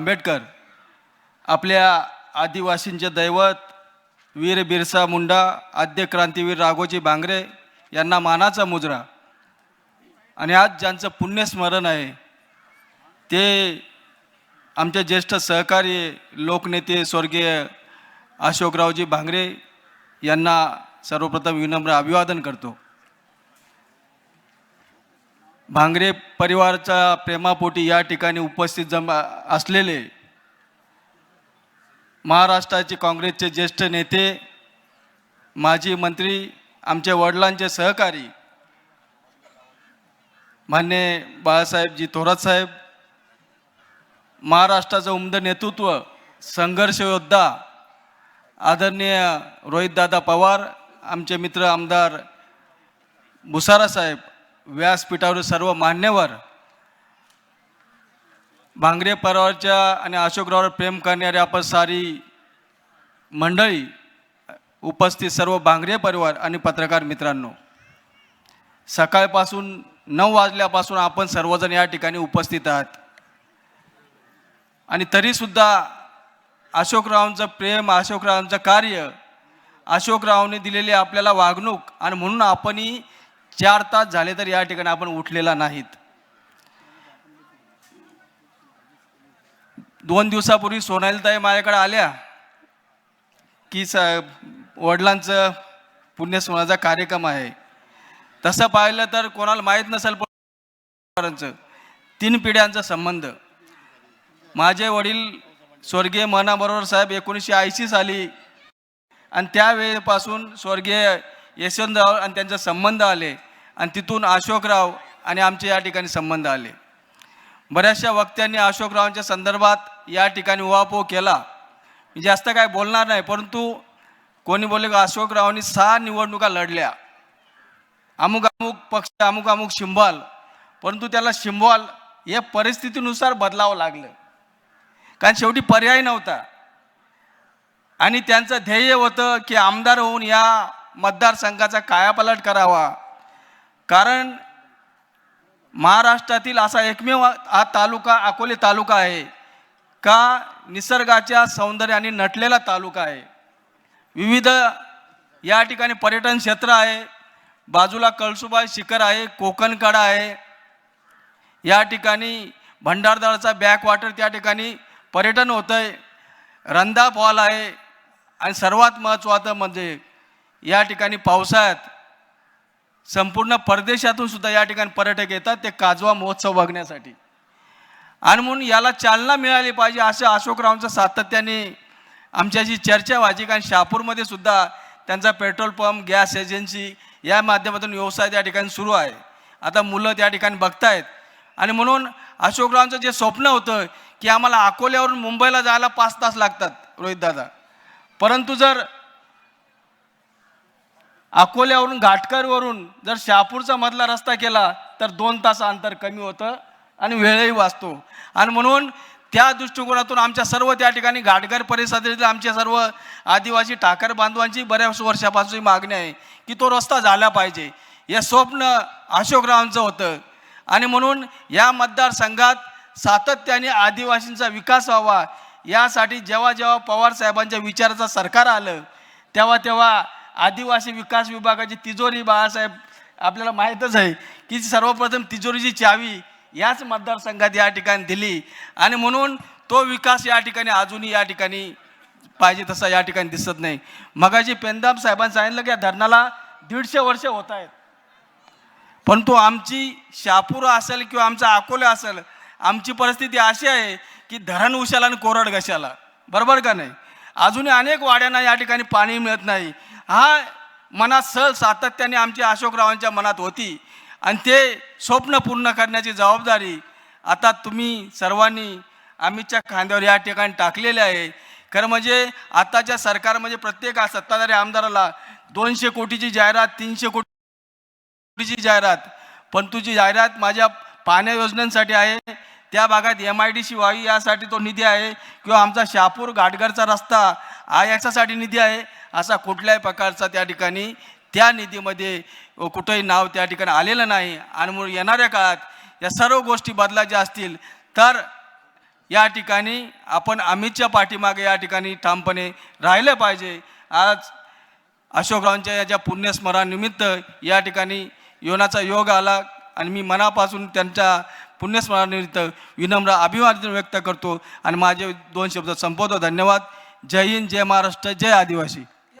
आंबेडकर आपल्या आदिवासींचे दैवत वीर बिरसा मुंडा आद्य क्रांतीवीर राघोजी भांगरे यांना मानाचा मुजरा. आणि आज ज्यांचं पुण्यस्मरण आहे ते आमचे ज्येष्ठ सहकारी लोकनेते स्वर्गीय अशोकरावजी भांगरे यांना सर्वप्रथम विनम्र अभिवादन करतो. भांगरे परिवाराच्या प्रेमापोटी या ठिकाणी उपस्थित जमा असलेले महाराष्ट्राचे काँग्रेसचे ज्येष्ठ नेते माजी मंत्री आमचे वडिलांचे सहकारी मान्य बाळासाहेबजी थोरात साहेब महाराष्ट्राचं उमद नेतृत्व संघर्ष योद्धा आदरणीय रोहितदादा पवार आमचे मित्र आमदार भुसारा साहेब व्यासपीठावर सर्व मान्यवर भांगरे परिवारच्या आणि अशोकरावर प्रेम करणारी आपण सारी मंडळी उपस्थित सर्व भांगरे परिवार आणि पत्रकार मित्रांनो सकाळपासून नऊ वाजल्यापासून आपण सर्वजण या ठिकाणी उपस्थित आहात. आणि तरीसुद्धा अशोकरावांचं प्रेम अशोकरावांचं कार्य अशोकरावने दिलेली आपल्याला वागणूक आणि म्हणून आपणही चार तास झाले तर या ठिकाणी आपण उठलेला नाहीत. दोन दिवसापूर्वी सोनालीताई माझ्याकडे आल्या. की स वडिलांचं पुण्यस्मरणाचा कार्यक्रम आहे. तसं पाहिलं तर कोणाला माहीत नसेल पण तीन पिढ्यांचा संबंध. माझे वडील स्वर्गीय मनाबरोबर साहेब एकोणीसशे ऐंशी साली आणि त्यावेळेपासून स्वर्गीय यशवंतराव आणि त्यांचा संबंध आले आणि तिथून अशोकराव आणि आमचे या ठिकाणी संबंध आले. बऱ्याचशा वक्त्यांनी अशोकरावांच्या संदर्भात या ठिकाणी उहापोह केला. मी जास्त काय बोलणार नाही परंतु कोणी बोलले का अशोकरावांनी सहा निवडणुका लढल्या. अमुक अमुक पक्ष अमुक अमुक शिंबाल. परंतु त्याला शिंबाल या परिस्थितीनुसार बदलावं लागलं. कारण शेवटी पर्याय नव्हता. आणि त्यांचं ध्येय होतं की आमदार होऊन या मतदारसंघाचा कायापालट करावा. कारण महाराष्ट्रातील असा एकमेव हा तालुका अकोले तालुका आहे का निसर्गाच्या सौंदर्याने नटलेला तालुका आहे. विविध या ठिकाणी पर्यटन क्षेत्र आहे. बाजूला कळसुबाई शिखर आहे कोकणकडा आहे. या ठिकाणी भंडारदळाचा बॅकवॉटर त्या ठिकाणी पर्यटन होतं आहे रंधा फॉल आहे. आणि सर्वात महत्त्वाचं म्हणजे या ठिकाणी पावसाळ्यात संपूर्ण परदेशातून सुद्धा या ठिकाणी पर्यटक येतात ते काजवा महोत्सव बघण्यासाठी. आणि म्हणून याला चालना मिळाली पाहिजे असं अशोकरावांचं सातत्याने आमच्याशी चर्चा व्हायची कारण शहापूरमध्ये सुद्धा त्यांचा पेट्रोल पंप गॅस एजन्सी या माध्यमातून व्यवसाय त्या ठिकाणी सुरू आहे. आता मुलं त्या ठिकाणी बघतायत. आणि म्हणून अशोकरावांचं जे स्वप्न होतं की आम्हाला अकोल्यावरून मुंबईला जायला पाच तास लागतात रोहितदादा. परंतु जर अकोल्यावरून घाटकरवरून जर शहापूरचा मधला रस्ता केला तर दोन तास अंतर कमी होतं आणि वेळही वाचतो. आणि म्हणून त्या दृष्टिकोनातून आमच्या सर्व त्या ठिकाणी घाटकर परिसरातील आमच्या सर्व आदिवासी ठाकर बांधवांची बऱ्याच वर्षापासून मागणी आहे की तो रस्ता झाला पाहिजे. हे स्वप्न अशोकरावांचं होतं. आणि म्हणून या मतदारसंघात सातत्याने आदिवासींचा विकास व्हावा यासाठी जेव्हा जेव्हा पवार साहेबांच्या विचाराचं सरकार आलं तेव्हा तेव्हा आदिवासी विकास विभागाची तिजोरी बाळासाहेब आपल्याला माहीतच आहे की सर्वप्रथम तिजोरीची चावी याच मतदारसंघात या ठिकाणी दिली. आणि म्हणून तो विकास या ठिकाणी अजूनही या ठिकाणी पाहिजे तसा या ठिकाणी दिसत नाही. मगाशी पेंदाम साहेबांनी सांगितलं की या धरणाला दीडशे वर्ष होत आहेत. परंतु आमची शापूर असेल किंवा आमचा अकोला असेल आमची परिस्थिती अशी आहे की धरण उशाला आणि कोरड घशाला. बरोबर का नाही? अजूनही अनेक वाड्यांना या ठिकाणी पाणी मिळत नाही. हा मनात सहल सातत्याने आमच्या अशोकरावांच्या मनात होती. आणि ते स्वप्न पूर्ण करण्याची जबाबदारी आता तुम्ही सर्वांनी अमितच्या खांद्यावर या ठिकाणी टाकलेले आहे. खरं म्हणजे आताच्या सरकारमध्ये प्रत्येक सत्ताधारी आमदाराला दोनशे कोटीची जाहिरात तीनशे कोटी कोटीची जाहिरात. पण तुझी जाहिरात माझ्या पाण्या योजनांसाठी आहे. त्या भागात एम आय डी सी व्हावी यासाठी तो निधी आहे. किंवा आमचा शहापूर घाटघरचा रस्ता हा याच्यासाठी निधी आहे. असा कुठल्याही प्रकारचा त्या ठिकाणी त्या निधीमध्ये कुठंही नाव त्या ठिकाणी आलेलं नाही. आणि म्हणून येणाऱ्या काळात या सर्व गोष्टी बदलायच्या असतील तर या ठिकाणी आपण अमितच्या पाठीमागे या ठिकाणी ठामपणे राहिले पाहिजे. आज अशोकरावांच्या या ज्या पुण्यस्मरणानिमित्त या ठिकाणी योनाचा योग आला आणि मी मनापासून त्यांच्या पुण्यस्मरणानिमित्त विनम्र अभिवादन व्यक्त करतो. आणि माझे दोन शब्द संपवतो. धन्यवाद. जय हिंद जय महाराष्ट्र जय आदिवासी.